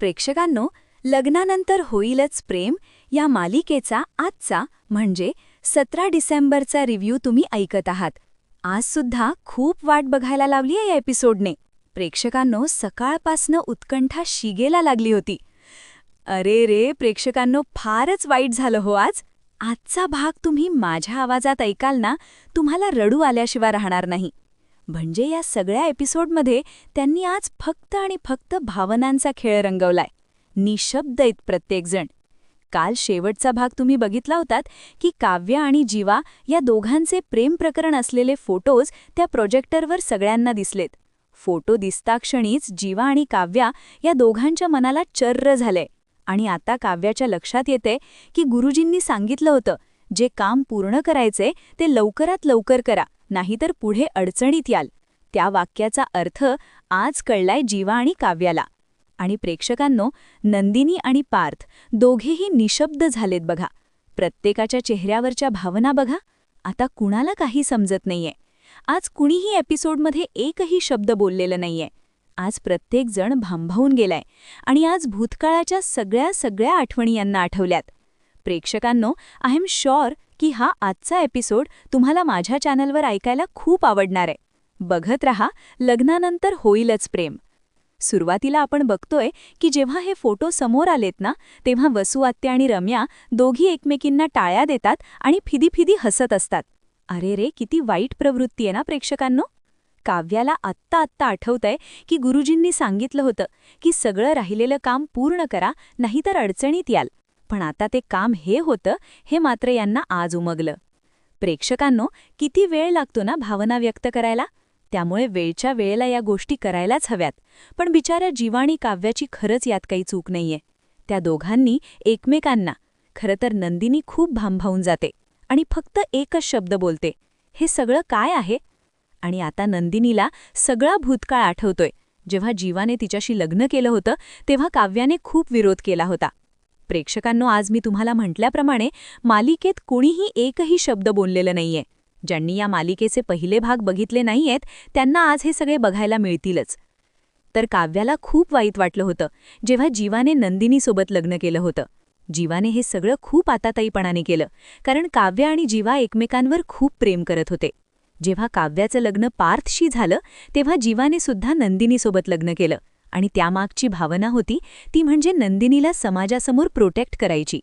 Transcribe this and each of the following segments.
प्रेक्षकांनो लग्नानंतर होईलच प्रेम या मालिकेचा आजचा म्हणजे सतरा डिसेंबरचा रिव्ह्यू तुम्ही ऐकत आहात. आज सुद्धा खूप वाट बघायला लावली आहे या एपिसोडने. प्रेक्षकांनो सकाळपासनं उत्कंठा शिगेला लागली होती. अरे रे प्रेक्षकांनो फारच वाईट झालं हो आज. आजचा भाग तुम्ही माझ्या आवाजात ऐकाल ना तुम्हाला रडू आल्याशिवाय राहणार नाही. म्हणजे या सगळ्या एपिसोडमध्ये त्यांनी आज फक्त आणि फक्त भावनांचा खेळ रंगवलाय. निशब्द आहेत प्रत्येकजण. काल शेवटचा भाग तुम्ही बघितला होतात की काव्य आणि जीवा या दोघांचे प्रेम प्रकरण असलेले फोटोज त्या प्रोजेक्टरवर सगळ्यांना दिसलेत. फोटो दिसताक्षणीच जीवा आणि काव्या या दोघांच्या मनाला चर्र झाले आणि आता काव्याच्या लक्षात येते की गुरुजींनी सांगितलं होतं जे काम पूर्ण करायचे ते लवकरात लवकर करा नाहीतर पुढे अडचणीत याल. त्या वाक्याचा अर्थ आज कळलाय जीवा आणि काव्याला. आणि प्रेक्षकांनो नंदिनी आणि पार्थ दोघेही निशब्द झालेत बघा. प्रत्येकाच्या चेहऱ्यावरच्या भावना बघा. आता कुणाला काही समजत नाहीये. आज कुणीही एपिसोडमध्ये एकही शब्द बोललेलं नाहीये. आज प्रत्येकजण भांभावून गेलाय. आणि आज भूतकाळाच्या सगळ्या सगळ्या आठवणी यांना आठवल्यात. प्रेक्षकांनो आय एम शुअर की हा आजचा एपिसोड तुम्हाला माझ्या चॅनलवर ऐकायला खूप आवडणार आहे. बघत रहा लग्नानंतर होईलच प्रेम. सुरुवातीला आपण बघतोय की जेव्हा हे फोटो समोर आलेत ना तेव्हा वसू आत्या आणि रम्या दोघी एकमेकींना टाळ्या देतात आणि फिदी हसत असतात. अरे रे किती वाईट प्रवृत्ती आहे ना प्रेक्षकांनो. काव्याला आत्ता आत्ता आठवतंय की गुरुजींनी सांगितलं होतं की सगळं राहिलेलं काम पूर्ण करा नाहीतर अडचणीत याल. पण आता ते काम हे होतं हे मात्र यांना आज उमगलं. प्रेक्षकांनो किती वेळ लागतो ना भावना व्यक्त करायला? त्यामुळे वेळच्या वेळेला या गोष्टी करायलाच हव्यात. पण बिचाऱ्या जीवाणी काव्याची खरंच यात काही चूक नाहीये. त्या दोघांनी एकमेकांना खरं तर नंदिनी खूप भांभावून जाते आणि फक्त एकच शब्द बोलते. हे सगळं काय आहे? आणि आता नंदिनीला सगळा भूतकाळ आठवतोय. जेव्हा जीवाने तिच्याशी लग्न केलं होतं तेव्हा काव्याने खूप विरोध केला होता. प्रेक्षकांनो आज मी तुम्हाला म्हटल्याप्रमाणे मालिकेत कोणीही एकही शब्द बोललेलं नाहीये. ज्यांनी या मालिकेचे पहिले भाग बघितले नाहीयेत त्यांना आज हे सगळे बघायला मिळतीलच. तर काव्याला खूप वाईट वाटलं होतं जेव्हा जीवाने नंदिनीसोबत लग्न केलं होतं. जीवाने हे सगळं खूप आताताईपणाने केलं कारण काव्य आणि जीवा एकमेकांवर खूप प्रेम करत होते. जेव्हा काव्याचं लग्न पार्थशी झालं तेव्हा जीवाने सुद्धा नंदिनीसोबत लग्न केलं. आणि त्यामागची भावना होती ती म्हणजे नंदिनीला समाजासमोर प्रोटेक्ट करायची.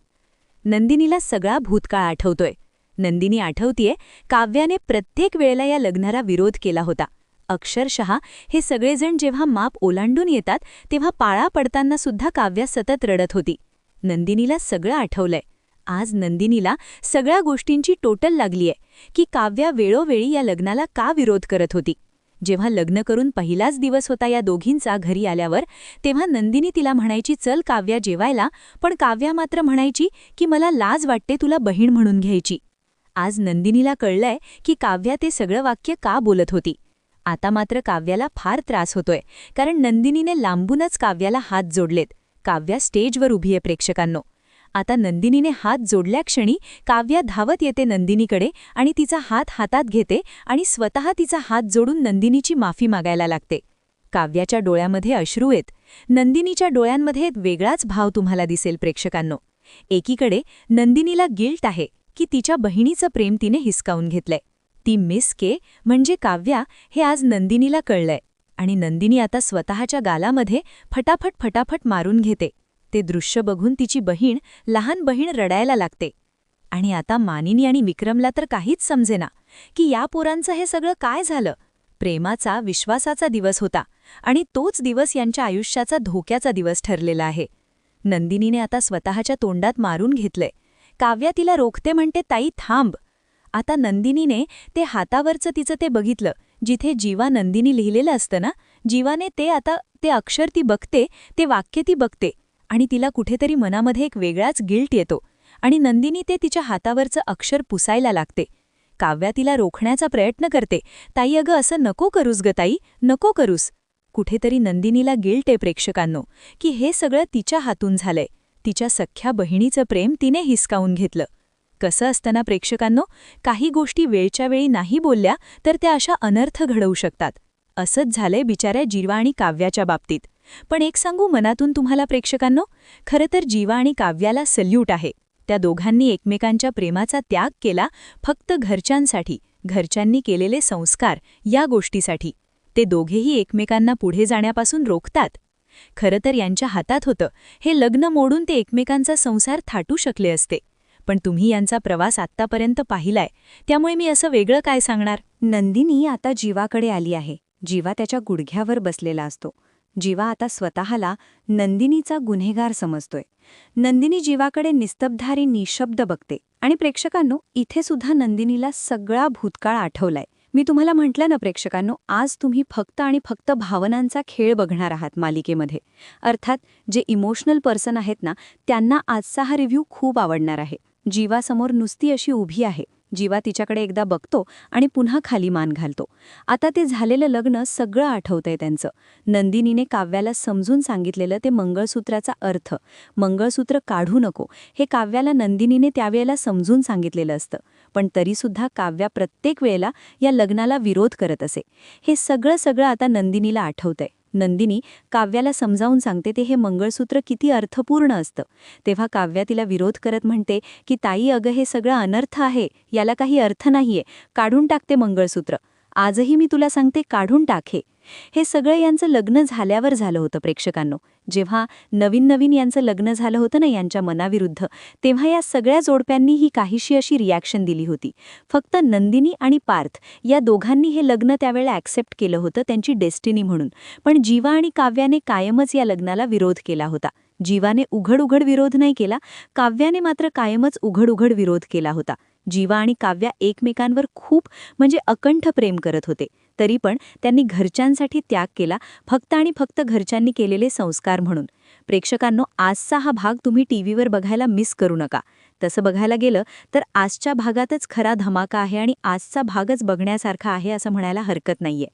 नंदिनीला सगळा भूतकाळ आठवतोय. नंदिनी आठवतीये काव्याने प्रत्येक वेळेला या लग्नाला विरोध केला होता. अक्षरशः हे सगळेजण जेव्हा माप ओलांडून येतात तेव्हा पाळा पडताना सुद्धा काव्या सतत रडत होती. नंदिनीला सगळं आठवलंय. आज नंदिनीला सगळ्या गोष्टींची टोटल लागलीय की काव्या वेळोवेळी या लग्नाला का विरोध करत होती? जेव्हा लग्न करून पहिलाच दिवस होता या दोघींचा घरी आल्यावर तेव्हा नंदिनी तिला म्हणायची चल काव्या जेवायला पण काव्या मात्र म्हणायची की मला लाज वाटते तुला बहीण म्हणून घ्यायची. आज नंदिनीला कळलंय की काव्या ते सगळं वाक्य का बोलत होती. आता मात्र काव्याला फार त्रास होतोय कारण नंदिनीने लांबूनच काव्याला हात जोडलेत. काव्या स्टेजवर उभी आहे प्रेक्षकांनो. आता नंदिनीने हात जोडल्याक्षणी काव्या धावत येते नंदिनीकडे आणि तिचा हात हातात घेते आणि स्वतः तिचा हात जोडून नंदिनीची माफी मागायला लागते. काव्याच्या डोळ्यामध्ये अश्रू येत नंदिनीच्या डोळ्यांमध्ये एक वेगळाच भाव तुम्हाला दिसेल प्रेक्षकांनो. एकीकडे नंदिनीला गिल्ट आहे की तिच्या बहिणीचं प्रेम तिने हिसकावून घेतलंय. ती मिस के म्हणजे काव्या हे आज नंदिनीला कळलंय आणि नंदिनी आता स्वतःच्या गालामध्ये फटाफट फटाफट मारून घेते. ते दृश्य बघून तिची बहीण लहान बहीण रडायला लागते. आणि आता मानिनी आणि विक्रमला तर काहीच समजेना की या पोरांचं हे सगळं काय झालं? प्रेमाचा विश्वासाचा दिवस होता आणि तोच दिवस यांच्या आयुष्याचा धोक्याचा दिवस ठरलेला आहे. नंदिनीने आता स्वतःच्या तोंडात मारून घेतलंय. काव्या तिला रोखते म्हणते ताई थांब. आता नंदिनीने ते हातावरचं तिचं ते बघितलं जिथे जीवा नंदिनी लिहिलेलं असतं ना जीवाने ते आता ते अक्षर ती बघते ते वाक्य ती बघते. आणि तिला कुठेतरी मनामध्ये एक वेगळाच गिल्ट येतो आणि नंदिनी ते तिच्या हातावरचं अक्षर पुसायला लागते. काव्या तिला रोखण्याचा प्रयत्न करते. ताई अगं असं नको करूस ग ताई. नको करूस. कुठेतरी नंदिनीला गिल्ट आहे प्रेक्षकांनो की हे सगळं तिच्या हातून झालंय. तिच्या सख्ख्या बहिणीचं प्रेम तिने हिसकावून घेतलं. कसं असताना प्रेक्षकांनो काही गोष्टी वेळच्या वेळी नाही बोलल्या तर त्या अशा अनर्थ घडवू शकतात. असंच झालंय बिचाऱ्या जीर्वा आणि काव्याच्या बाबतीत. पण एक सांगू मनातून तुम्हाला प्रेक्षकांनो खरं तर जीवा आणि काव्याला सल्यूट आहे. त्या दोघांनी एकमेकांच्या प्रेमाचा त्याग केला फक्त घरच्यांसाठी घरच्यांनी केलेले संस्कार या गोष्टीसाठी. ते दोघेही एकमेकांना पुढे जाण्यापासून रोखतात. खरं तर यांच्या हातात होतं. हे लग्न मोडून ते एकमेकांचा संसार थाटू शकले असते. पण तुम्ही यांचा प्रवास आत्तापर्यंत पाहिलाय. त्यामुळे मी असं वेगळं काय सांगणार? नंदिनी आता जीवाकडे आली आहे. जीवा त्याच्या गुडघ्यावर बसलेला असतो. जीवा आता स्वतःला नंदिनीचा गुन्हेगार समजतोय. नंदिनी जीवाकडे निस्तब्धारी निशब्द बघते. आणि प्रेक्षकांनो इथे सुद्धा नंदिनीला सगळा भूतकाळ आठवलाय. मी तुम्हाला म्हटलं ना प्रेक्षकांनो आज तुम्ही फक्त आणि फक्त भावनांचा खेळ बघणार आहात मालिकेमध्ये. अर्थात जे इमोशनल पर्सन आहेत ना त्यांना आजचा हा रिव्ह्यू खूप आवडणार आहे. जीवासमोर नुसती अशी उभी आहे. जीवा तिच्याकडे एकदा बघतो आणि पुन्हा खाली मान घालतो. आता ते झालेलं लग्न सगळं आठवतंय त्यांचं. नंदिनीने काव्याला समजून सांगितलेलं ते मंगळसूत्राचा अर्थ. मंगळसूत्र काढू नको हे काव्याला नंदिनीने त्यावेळेला समजून सांगितलेलं असतं. पण तरीसुद्धा काव्या प्रत्येक वेळेला या लग्नाला विरोध करत असे. हे सगळं सगळं आता नंदिनीला आठवतंय. नंदिनी काव्याला समजावून सांगते ते हे मंगळसूत्र किती अर्थपूर्ण असतं. तेव्हा काव्या तिला विरोध करत म्हणते की ताई अगं हे सगळं अनर्थ आहे. याला काही अर्थ नाहीये. काढून टाकते मंगळसूत्र. आजही मी तुला सांगते काढून टाके. हे सगळं यांचं लग्न झाल्यावर झालं होतं प्रेक्षकांनो. जेव्हा नवीन नवीन यांचं लग्न झालं होतं ना यांच्या मनाविरुद्ध तेव्हा या सगळ्या जोडप्यांनी ही काहीशी अशी रिॲक्शन दिली होती. फक्त नंदिनी आणि पार्थ या दोघांनी हे लग्न त्यावेळेला ॲक्सेप्ट केलं होतं त्यांची डेस्टिनी म्हणून. पण जीवा आणि काव्याने कायमच या लग्नाला विरोध केला होता. जीवाने उघड उघड विरोध नाही केला काव्याने मात्र कायमच उघड उघड विरोध केला होता. जीवा आणि काव्या एकमेकांवर खूप म्हणजे अकंठ प्रेम करत होते. तरी पण त्यांनी घरच्यांसाठी त्याग केला फक्त आणि फक्त घरच्यांनी केलेले संस्कार म्हणून. प्रेक्षकांनो आजचा हा भाग तुम्ही टीव्हीवर बघायला मिस करू नका. तसं बघायला गेलं तर आजच्या भागातच खरा धमाका आहे आणि आजचा भागच बघण्यासारखा आहे असं म्हणायला हरकत नाहीये.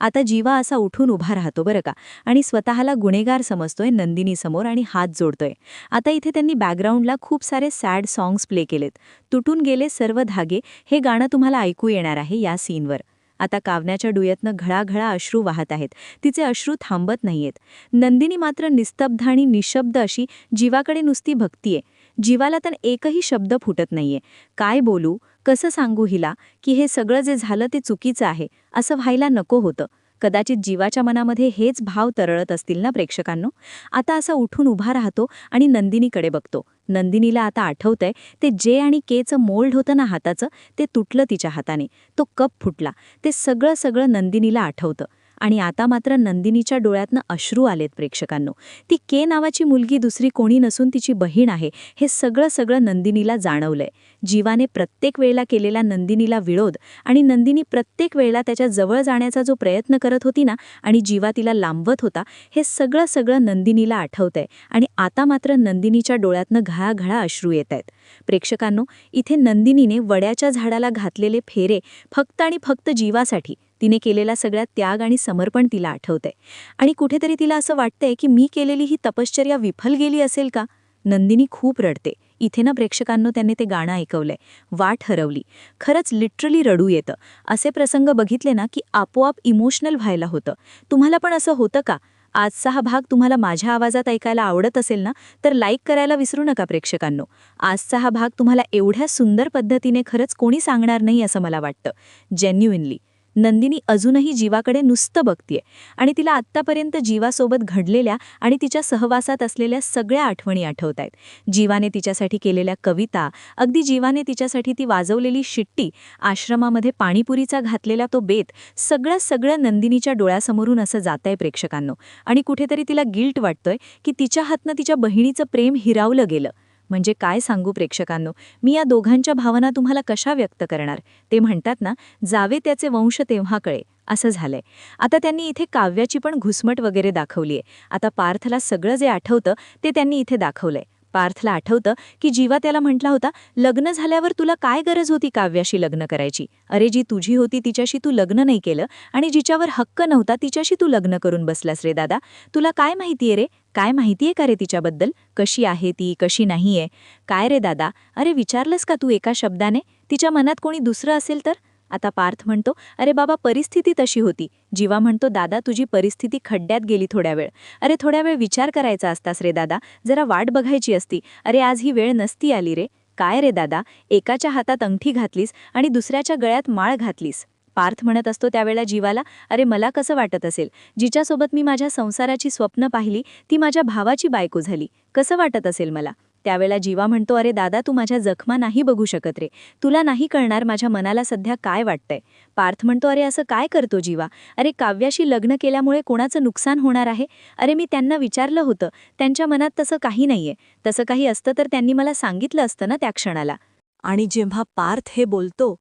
आता जीवा असा उठून उभा राहतो बरं का आणि स्वतःला गुन्हेगार समजतोय नंदिनीसमोर आणि हात जोडतोय. आता इथे त्यांनी बॅकग्राऊंडला खूप सारे सॅड सॉंग्स प्ले केलेत. तुटून गेले सर्व धागे हे गाणं तुम्हाला ऐकू येणार आहे या सीनवर आता कावण्याच्या डुयतनं घळाघळा अश्रू वाहत आहेत. तिचे अश्रू थांबत नाहीयेत. नंदिनी मात्र निस्तब्ध आणि निशब्द अशी जीवाकडे नुसती भक्तीये जीवाला तर एकही शब्द फुटत नाहीये. काय बोलू? कसं सांगू हिला की हे सगळं जे झालं ते चुकीचं आहे? असं व्हायला नको होतं. कदाचित जीवाच्या मनामध्ये हेच भाव तरळत असतील ना प्रेक्षकांनो? आता असा उठून उभा राहतो आणि नंदिनीकडे बघतो. नंदिनीला आता आठवतंय ते जे आणि केचं मोल्ड होतं ना हाताचं ते तुटलं तिच्या हाताने. तो कप फुटला. ते सगळं सगळं नंदिनीला आठवतं. आणि आता मात्र नंदिनीच्या डोळ्यातनं अश्रू आलेत प्रेक्षकांनो. ती के नावाची मुलगी दुसरी कोणी नसून तिची बहीण आहे हे सगळं सगळं नंदिनीला जाणवलंय. जीवाने प्रत्येक वेळेला केलेला नंदिनीला विरोध आणि नंदिनी प्रत्येक वेळेला त्याच्याजवळ जाण्याचा जो प्रयत्न करत होती ना आणि जीवा तिला लांबवत होता हे सगळं सगळं नंदिनीला आठवतंय आणि आता मात्र नंदिनीच्या डोळ्यातनं घळाघळा अश्रू येत आहेत प्रेक्षकांनो इथे नंदिनीने वड्याच्या झाडाला घातलेले फेरे फक्त आणि फक्त जीवासाठी तिने केलेला सगळ्या त्याग आणि समर्पण तिला आठवतंय. आणि कुठेतरी तिला असं वाटतंय की मी केलेली ही तपश्चर्या विफल गेली असेल का? नंदिनी खूप रडते. इथे ना प्रेक्षकांनो त्यांनी ते गाणं ऐकवलंय. वाट हरवली. खरंच लिटरली रडू येतं. असे प्रसंग बघितले ना की आपोआप इमोशनल व्हायला होतं. तुम्हाला पण असं होतं का? आजचा हा भाग तुम्हाला माझ्या आवाजात ऐकायला आवडत असेल ना तर लाईक करायला विसरू नका प्रेक्षकांनो. आजचा हा भाग तुम्हाला एवढ्या सुंदर पद्धतीने खरंच कोणी सांगणार नाही असं मला वाटतं. जेन्युइनली. नंदिनी अजूनही जीवाकडे नुसतं बघतीये. आणि तिला आत्तापर्यंत जीवासोबत घडलेल्या आणि तिच्या सहवासात असलेल्या सगळ्या आठवणी आठवत आहेत जीवाने तिच्यासाठी केलेल्या कविता अगदी जीवाने तिच्यासाठी ती वाजवलेली शिट्टी आश्रमामध्ये पाणीपुरीचा घातलेला तो बेत सगळं सगळं नंदिनीच्या डोळ्यासमोरून असं जातंय प्रेक्षकांनो. आणि कुठेतरी तिला गिल्ट वाटतोय की तिच्या हातनं तिच्या बहिणीचं प्रेम हिरावलं गेलं. म्हणजे काय सांगू प्रेक्षकांनो? मी या दोघांच्या भावना तुम्हाला कशा व्यक्त करणार? ते म्हणतात ना जावे त्याचे वंश तेव्हा कळे. असं झालंय. आता त्यांनी इथे काव्याची पण घुसमट वगैरे दाखवलीये. आता पार्थला सगळं जे आठवतं ते त्यांनी इथे दाखवलंय. पार्थला आठवतं की जीवा त्याला म्हटला होता लग्न झाल्यावर तुला काय गरज होती काव्याशी लग्न करायची? अरे जी तुझी होती तिच्याशी तू लग्न नाही केलं आणि जिच्यावर हक्क नव्हता तिच्याशी तू लग्न करून बसलास रे दादा. तुला काय माहितीये रे? काय माहितीये का रे तिच्याबद्दल? कशी आहे ती? कशी नाहीये? काय रे दादा? अरे विचारलंस का तू एका शब्दाने? तिच्या मनात कोणी दुसरं असेल तर? आता पार्थ म्हणतो अरे बाबा परिस्थिती तशी होती. जीवा म्हणतो दादा तुझी परिस्थिती खड्ड्यात गेली थोड्या वेळ अरे थोड्या वेळ विचार करायचा असतास रे दादा. जरा वाट बघायची असती. अरे आज ही वेळ नसती आली रे. काय रे दादा? एकाच्या हातात अंगठी घातलीस आणि दुसऱ्याच्या गळ्यात माळ घातलीस. पार्थ म्हणत असतो त्यावेळेला जीवाला अरे मला कसं वाटत असेल? जिच्यासोबत मी माझ्या संसाराची स्वप्न पाहिली ती माझ्या भावाची बायको झाली. कसं वाटत असेल मला? त्यावेळेला जीवा म्हणतो अरे दादा तू माझ्या जखमा नाही बघू शकत रे. तुला नाही कळणार माझ्या मनाला सध्या काय वाटतंय. पार्थ म्हणतो अरे असं काय करतो जीवा? अरे काव्याशी लग्न केल्यामुळे कोणाचं नुकसान होणार आहे? अरे मी त्यांना विचारलं होतं. त्यांच्या मनात तसं काही नाहीये. तसं काही असतं तर त्यांनी मला सांगितलं असतं ना त्या क्षणाला. आणि जेव्हा पार्थ हे बोलतो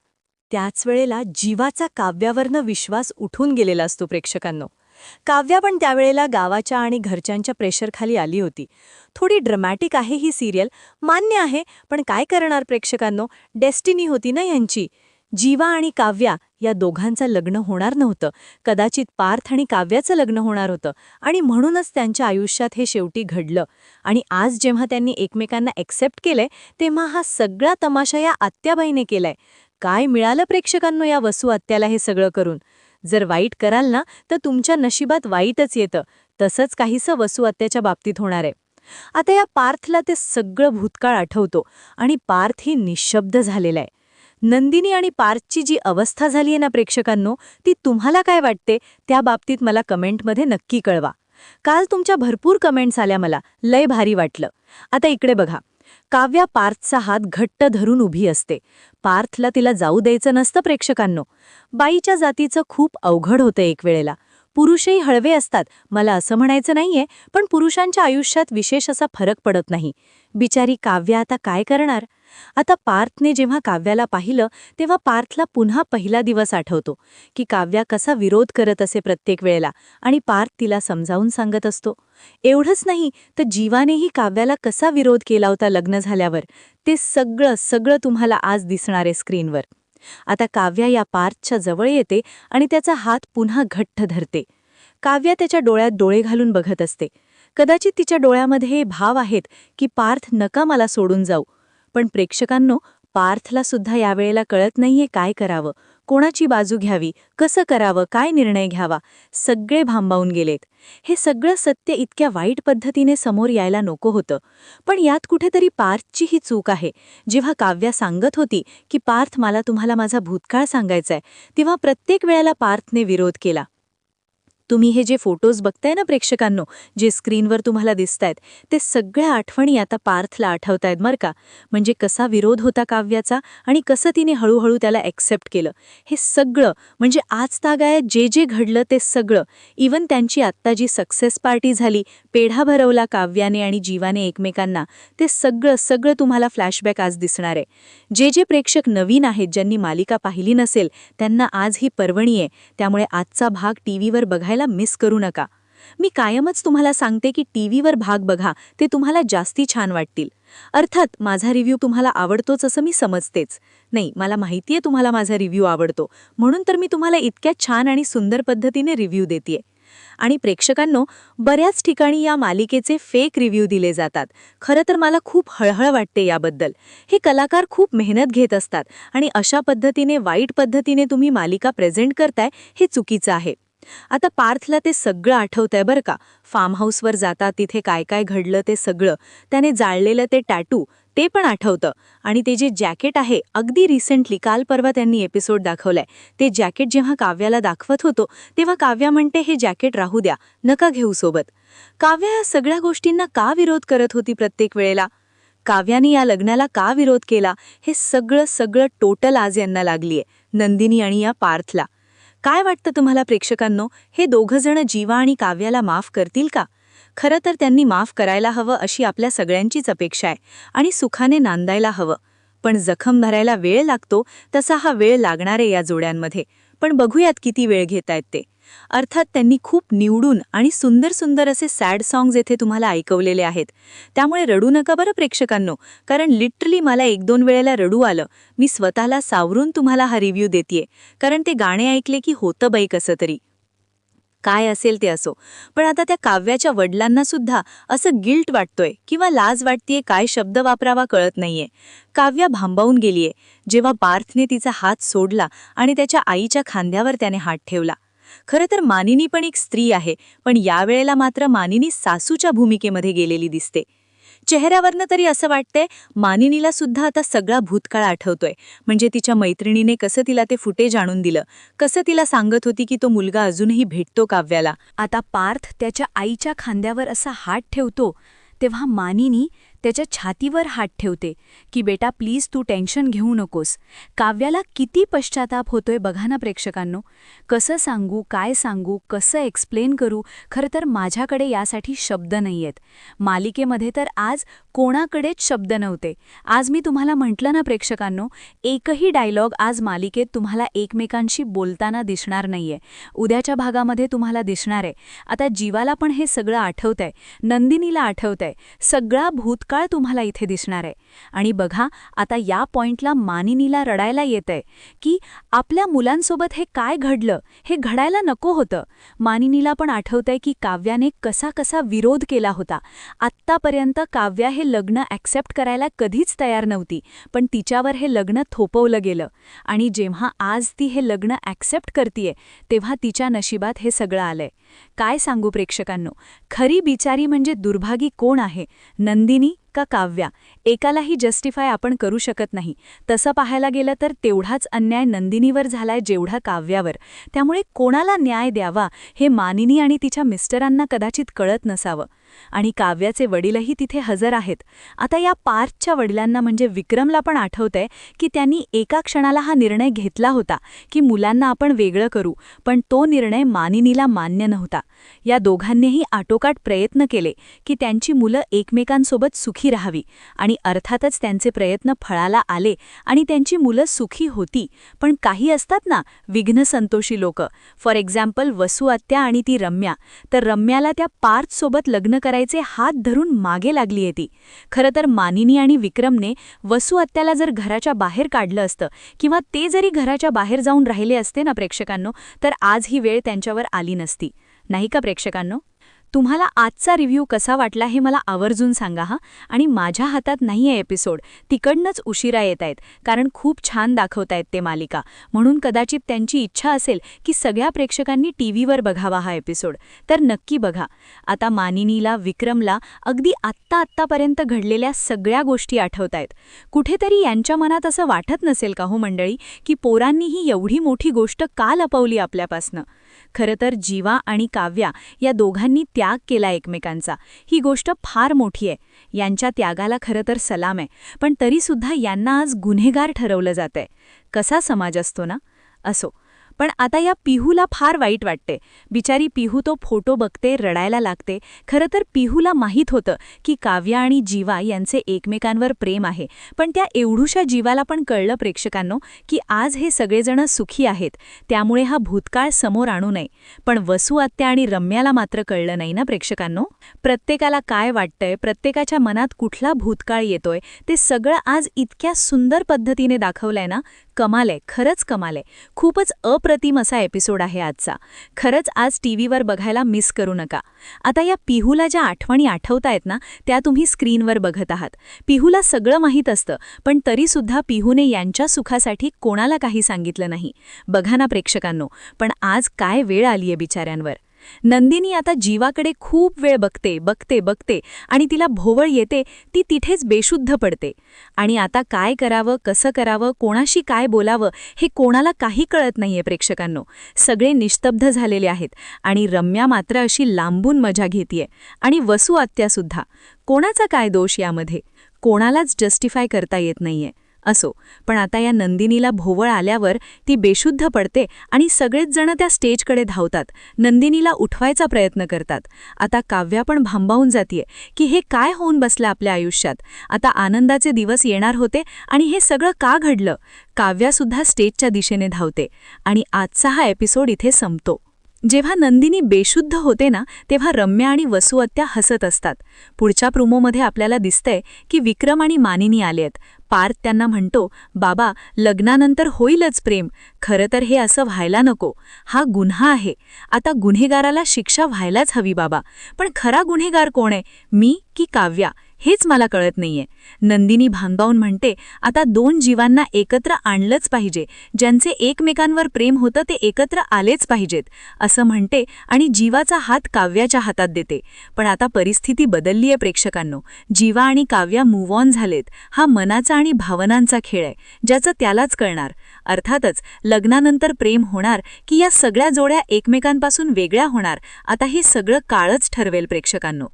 त्याच वेळेला जीवाचा काव्यावरनं विश्वास उठून गेलेला असतो प्रेक्षकांनो. काव्या पण त्यावेळेला गावाच्या आणि घरच्यांच्या प्रेशरखाली आली होती. थोडी ड्रमॅटिक आहे ही सिरियल मान्य आहे पण काय करणार प्रेक्षकांनो? डेस्टिनी होती ना यांची. जीवा आणि काव्या या दोघांचं लग्न होणार नव्हतं. कदाचित पार्थ आणि काव्याचं लग्न होणार होतं. आणि म्हणूनच त्यांच्या आयुष्यात हे शेवटी घडलं. आणि आज जेव्हा त्यांनी एकमेकांना ॲक्सेप्ट केलंय तेव्हा हा सगळा तमाशा या आत्याबाईने केलाय. काय मिळालं प्रेक्षकांनो या वसू आत्याला हे सगळं करून? जर वाईट कराल ना तर तुमच्या नशिबात वाईटच येतं. तसंच काहीसं वसू आत्याच्या बाबतीत होणार आहे. आता या पार्थला ते सगळं भूतकाळ आठवतो आणि पार्थ ही निशब्द झालेला आहे. नंदिनी आणि पार्थची जी अवस्था झाली आहे ना प्रेक्षकांनो ती तुम्हाला काय वाटते? त्या बाबतीत मला कमेंटमध्ये नक्की कळवा. काल तुमच्या भरपूर कमेंट्स आल्या मला. लय भारी वाटलं. आता इकडे बघा. काव्या पार्थचा हात घट्ट धरून उभी असते. पार्थला तिला जाऊ द्यायचं नसतं प्रेक्षकांनो. बाईच्या जातीचं खूप अवघड होतं एक वेळेला. पुरुषही हळवे असतात. मला असं म्हणायचं नाहीये पण पुरुषांच्या आयुष्यात विशेष असा फरक पडत नाही. बिचारी काव्या आता काय करणार? आता पार्थने जेव्हा काव्याला पाहिलं तेव्हा पार्थला पुन्हा पहिला दिवस आठवतो की काव्या कसा विरोध करत असे प्रत्येक वेळेला आणि पार्थ तिला समजावून सांगत असतो. एवढंच नाही तर जीवानेही काव्याला कसा विरोध केला होता लग्न झाल्यावर? ते सगळं सगळं तुम्हाला आज दिसणार आहे स्क्रीनवर. आता काव्या या पार्थच्या जवळ येते आणि त्याचा हात पुन्हा घट्ट धरते. काव्या त्याच्या डोळ्यात डोळे घालून बघत असते. कदाचित तिच्या डोळ्यामध्ये हे भाव आहेत की पार्थ नका मला सोडून जाऊ. पण प्रेक्षकांनो पार्थला सुद्धा यावेळेला कळत नाहीये काय करावं कोणाची बाजू घ्यावी कसं करावं काय निर्णय घ्यावा सगळे भांबावून गेलेत. हे सगळं सत्य इतक्या वाईट पद्धतीने समोर यायला नको होतं. पण यात कुठेतरी पार्थची ही चूक आहे. जेव्हा काव्या सांगत होती की पार्थ मला तुम्हाला माझा भूतकाळ सांगायचाय तेव्हा प्रत्येक वेळेला पार्थने विरोध केला. तुम्ही हे जे फोटोज बघताय ना प्रेक्षकांनो जे स्क्रीनवर तुम्हाला दिसतायत ते सगळ्या आठवणी आता पार्थला आठवतायत बरं का. म्हणजे कसा विरोध होता काव्याचा आणि कसं तिने हळूहळू त्याला ऍक्सेप्ट केलं. हे सगळं म्हणजे आज तागायत जे जे घडलं ते सगळं. इवन त्यांची आत्ता जी सक्सेस पार्टी झाली पेढा भरवला काव्याने आणि जीवाने एकमेकांना ते सगळं सगळं तुम्हाला फ्लॅशबॅक आज दिसणार आहे. जे जे प्रेक्षक नवीन आहेत ज्यांनी मालिका पाहिली नसेल त्यांना आज ही पर्वणी आहे. त्यामुळे आजचा भाग टीव्हीवर बघायला मिस करू नका. मी कायमच तुम्हाला सांगते की टीव्हीवर भाग बघा ते तुम्हाला जास्ती छान वाटतील. अर्थात माझा रिव्ह्यू तुम्हाला आवडतोच असं मी समजतेच. नाही मला माहितीये तुम्हाला माझा रिव्ह्यू आवडतो. म्हणून तर मी तुम्हाला इतक्या छान आणि सुंदर पद्धतीने रिव्ह्यू देते आणि प्रेक्षकांनो बऱ्याच ठिकाणी या मालिकेचे फेक रिव्ह्यू दिले जातात. खरं तर मला खूप हळहळ वाटते याबद्दल. हे कलाकार खूप मेहनत घेत असतात आणि अशा पद्धतीने वाईट पद्धतीने तुम्ही मालिका प्रेझेंट करताय हे चुकीचं आहे. आता पार्थला ते सगळं आठवतंय बरं का. फार्म हाऊसवर जाता तिथे काय काय घडलं ते सगळं. त्याने जाळलेलं ते टॅटू ते पण आठवतं. आणि ते जे जॅकेट आहे अगदी रिसेंटली काल परवा त्यांनी एपिसोड दाखवलाय. ते जॅकेट जेव्हा काव्याला दाखवत होतो तेव्हा काव्या म्हणते हे जॅकेट राहू द्या नका घेऊ सोबत. काव्या या सगळ्या गोष्टींना का विरोध करत होती प्रत्येक वेळेला? काव्याने या लग्नाला का विरोध केला? हे सगळं सगळं टोटल आज यांना लागलीये नंदिनी आणि या पार्थला. काय वाटतं तुम्हाला प्रेक्षकांनो? हे दोघंजणं जीवा आणि काव्याला माफ करतील का? खरं तर त्यांनी माफ करायला हवं अशी आपल्या सगळ्यांचीच अपेक्षा आहे आणि सुखाने नांदायला हवं. पण जखम भरायला वेळ लागतो तसा हा वेळ लागणार आहे या जोड्यांमध्ये. पण बघूयात किती वेळ घेतायत ते. अर्थात त्यांनी खूप निवडून आणि सुंदर सुंदर असे सॅड सॉंग्स येथे तुम्हाला ऐकवलेले आहेत. त्यामुळे रडू नका बरं प्रेक्षकांनो. कारण लिटरली मला एक दोन वेळेला रडू आलं. मी स्वतःला सावरून तुम्हाला हा रिव्ह्यू देते कारण ते गाणे ऐकले की होतं बाई कसं तरी. काय असेल ते असो. पण आता त्या काव्याच्या वडिलांना सुद्धा असं गिल्ट वाटतोय किंवा लाज वाटतीये काय शब्द वापरावा कळत नाहीये. काव्या भांबावून गेलीये. जेव्हा पार्थने तिचा हात सोडला आणि त्याच्या आईच्या खांद्यावर त्याने हात ठेवला. खरं तर मानिनी पण एक स्त्री आहे पण यावेळेला मात्र मानिनी सासूच्या भूमिकेमध्ये गेलेली दिसते. चेहऱ्यावरनं तरी असं वाटतंय मानिनीला सुद्धा आता सगळा भूतकाळ आठवतोय. म्हणजे तिच्या मैत्रिणीने कसं तिला ते फुटेज आणून दिलं कसं तिला सांगत होती की तो मुलगा अजूनही भेटतो काव्याला. आता पार्थ त्याच्या आईच्या खांद्यावर असा हात ठेवतो तेव्हा मानिनी त्याच्या छातीवर हात ठेवते की बेटा प्लीज तू टेन्शन घेऊ नकोस. काव्याला किती पश्चाताप होतोय बघा ना प्रेक्षकांनो. कसं सांगू काय सांगू कसं एक्सप्लेन करू खरं तर माझ्याकडे यासाठी शब्द नाही आहेत मालिकेमध्ये तर आज कोणाकडेच शब्द नव्हते. आज मी तुम्हाला म्हटलं ना प्रेक्षकांनो एकही डायलॉग आज मालिकेत तुम्हाला एकमेकांशी बोलताना दिसणार नाहीये. उद्याच्या भागामध्ये तुम्हाला दिसणार आहे. आता जीवाला पण हे सगळं आठवतंय. नंदिनीला आठवतंय. सगळा भूत भूतकाळ तुम्हाला इथे दिसणार आहे. आणि बघा आता या पॉइंटला मानिनीला रडायला येतंय की आपल्या मुलांसोबत हे काय घडलं? हे घडायला नको होतं. मानिनीला पण आठवतंय की काव्याने कसा कसा विरोध केला होता. आत्तापर्यंत काव्या हे लग्न ॲक्सेप्ट करायला कधीच तयार नव्हती पण तिच्यावर हे लग्न थोपवलं गेलं. आणि जेव्हा आज ती हे लग्न ॲक्सेप्ट करतीये तेव्हा तिच्या नशिबात हे सगळं आलंय. काय सांगू प्रेक्षकांनो? खरी बिचारी म्हणजे दुर्भागी कोण आहे? नंदिनी? का काव्या एकालाही जस्टिफाय आपण करू शकत नाही. तसं पाहायला गेलं तर तेवढाच अन्याय नंदिनीवर झालाय जेवढा काव्यावर. त्यामुळे कोणाला न्याय द्यावा हे मानिनी आणि तिच्या मिस्टरांना कदाचित कळत नसावं. आणि काव्याचे वडीलही तिथे हजर आहेत. आता या पार्थच्या वडिलांना म्हणजे विक्रमला पण आठवतंय की त्यांनी एका क्षणाला हा निर्णय घेतला होता की मुलांना आपण वेगळं करू पण तो निर्णय मानिनीला मान्य नव्हता. या दोघांनीही आटोकाट प्रयत्न केले की त्यांची मुलं एकमेकांसोबत सुखी राहावी आणि अर्थातच त्यांचे प्रयत्न फळाला आले आणि त्यांची मुलं सुखी होती. पण काही असतात ना विघ्नसंतोषी लोक. फॉर एक्झाम्पल वसुआत्या आणि ती रम्या. तर रम्याला त्या पार्थसोबत लग्न करायचे हात धरून मागे लागली ती खरं तर मानिनी आणि विक्रमने वसू आत्याला जर घराच्या बाहेर काढलं असतं किंवा ते जरी घराच्या बाहेर जाऊन राहिले असते ना प्रेक्षकांनो तर आज ही वेळ त्यांच्यावर आली नसती. नाही का प्रेक्षकांनो? तुम्हाला आजचा रिव्ह्यू कसा वाटला हे मला आवर्जून सांगा हा. आणि माझ्या हातात नाही आहे एपिसोड. तिकडनंच उशिरा येत आहेत कारण खूप छान दाखवतायत ते मालिका. म्हणून कदाचित त्यांची इच्छा असेल की सगळ्या प्रेक्षकांनी टी व्हीवर बघावा हा एपिसोड. तर नक्की बघा. आता मानिनीला विक्रमला अगदी आत्ता आत्तापर्यंत घडलेल्या सगळ्या गोष्टी आठवतायत. कुठेतरी यांच्या मनात असं वाटत नसेल का हो मंडळी की पोरांनीही एवढी मोठी गोष्ट का लपवली आपल्यापासनं? खरं तर जीवा आणि काव्या या दोघांनी त्याग केला एकमेकांचा. ही गोष्ट फार मोठी आहे. यांच्या त्यागाला खरं तर सलाम आहे. पण तरीसुद्धा यांना आज गुन्हेगार ठरवलं जातंय. कसा समाज असतो ना? असो. पण आता या पिहूला फार वाईट वाटते. बिचारी पिहू तो फोटो बघते रडायला लागते. खरं तर पिहूला माहीत होतं की काव्या आणि जीवा यांचे एकमेकांवर प्रेम आहे. पण त्या एवढूशा जीवाला पण कळलं प्रेक्षकांनो की आज हे सगळेजण सुखी आहेत. त्यामुळे हा भूतकाळ समोर आणू नये. पण वसू आत्या आणि रम्याला मात्र कळलं नाही ना प्रेक्षकांनो? प्रत्येकाला काय वाटतंय? प्रत्येकाच्या मनात कुठला भूतकाळ येतोय? ते सगळं आज इतक्या सुंदर पद्धतीने दाखवलंय ना? कमाल आहे खरंच कमाल आहे. खूपच अप्रतिम असा एपिसोड आहे आजचा. खरंच आज टी व्हीवर बघायला मिस करू नका. आता या पिहूला ज्या आठवणी आठवतायत ना त्या तुम्ही स्क्रीनवर बघत आहात. पिहूला सगळं माहीत असतं पण तरीसुद्धा पिहूने यांच्या सुखासाठी कोणाला काही सांगितलं नाही. बघा ना प्रेक्षकांनो पण आज काय वेळ आलीये बिचाऱ्यांवर. नंदिनी आता जीवाकडे खूप वेळ बघते बघते बघते आणि तिला भोवळ येते ती तिथेच बेशुद्ध पडते. आणि आता काय करावं कसं करावं कोणाशी काय बोलावं हे कोणाला काही कळत नाहीये प्रेक्षकांनो. सगळे निस्तब्ध झालेले आहेत आणि रम्या मात्र अशी लांबून मजा घेतीये. आणि वसू आत्यासुद्धा कोणाचा काय दोष यामध्ये? कोणालाच जस्टिफाय करता येत नाहीये. असो. पण आता या नंदिनीला भोवळ आल्यावर ती बेशुद्ध पडते आणि सगळेच जण त्या स्टेजकडे धावतात. नंदिनीला उठवायचा प्रयत्न करतात. आता काव्या पण भांबावून जातीये की हे काय होऊन बसलं आपल्या आयुष्यात? आता आनंदाचे दिवस येणार होते आणि हे सगळं का घडलं? काव्यासुद्धा स्टेजच्या दिशेने धावते आणि आजचा हा एपिसोड इथे संपतो. जेव्हा नंदिनी बेशुद्ध होते ना तेव्हा रम्या आणि वसुअत्या हसत असतात. पुढच्या प्रोमोमध्ये आपल्याला दिसतंय की विक्रम आणि मानिनी आलेत. पार्थ त्यांना म्हणतो बाबा लग्नानंतर होईलच प्रेम. खरं तर हे असं व्हायला नको. हा गुन्हा आहे. आता गुन्हेगाराला शिक्षा व्हायलाच हवी बाबा. पण खरा गुन्हेगार कोण आहे? मी की काव्या? हेच मला कळत नाहीये. नंदिनी भांगावून म्हणते आता दोन जीवांना एकत्र आणलंच पाहिजे. ज्यांचे एकमेकांवर प्रेम होतं ते एकत्र आलेच पाहिजेत. असं म्हणते आणि जीवाचा हात काव्याच्या हातात देते. पण आता परिस्थिती बदलली आहे प्रेक्षकांनो. जीवा आणि काव्या मूव्ह ऑन झालेत. हा मनाचा आणि भावनांचा खेळ आहे ज्याचं त्यालाच कळणार. अर्थातच लग्नानंतर प्रेम होणार की या सगळ्या जोड्या एकमेकांपासून वेगळ्या होणार? आता हे सगळं काळच ठरवेल प्रेक्षकांनो.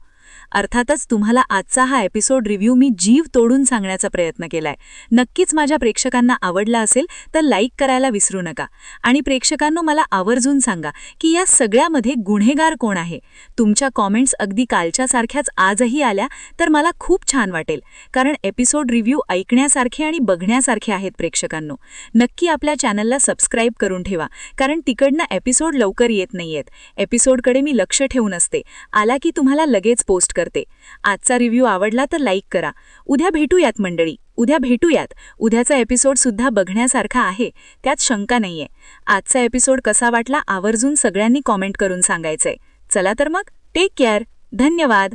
अर्थातच तुम्हाला आजचा हा एपिसोड रिव्ह्यू मी जीव तोडून सांगण्याचा प्रयत्न केलाय. नक्कीच माझ्या प्रेक्षकांना आवडला असेल तर लाईक करायला विसरू नका. आणि प्रेक्षकांनो मला आवर्जून सांगा की या सगळ्यामध्ये गुन्हेगार कोण आहे? तुमच्या कॉमेंट्स अगदी कालच्यासारख्याच आजही आल्या तर मला खूप छान वाटेल. कारण एपिसोड रिव्ह्यू ऐकण्यासारखे आणि बघण्यासारखे आहेत प्रेक्षकांनो. नक्की आपल्या चॅनलला सबस्क्राईब करून ठेवा. कारण तिकडनं एपिसोड लवकर येत नाहीयेत. एपिसोडकडे मी लक्ष ठेवून असते. आला की तुम्हाला लगेच पोस्ट करते. आजचा रिव्ह्यू आवडला तर लाईक करा. उद्या भेटूयात मंडळी. उद्या भेटूयात. उद्याचा एपिसोड सुद्धा बघण्यासारखा आहे. त्यात शंका नाहीये. आजचा एपिसोड कसा वाटला आवर्जून सगळ्यांनी कॉमेंट करून सांगायचंय. चला तर मग टेक केअर धन्यवाद.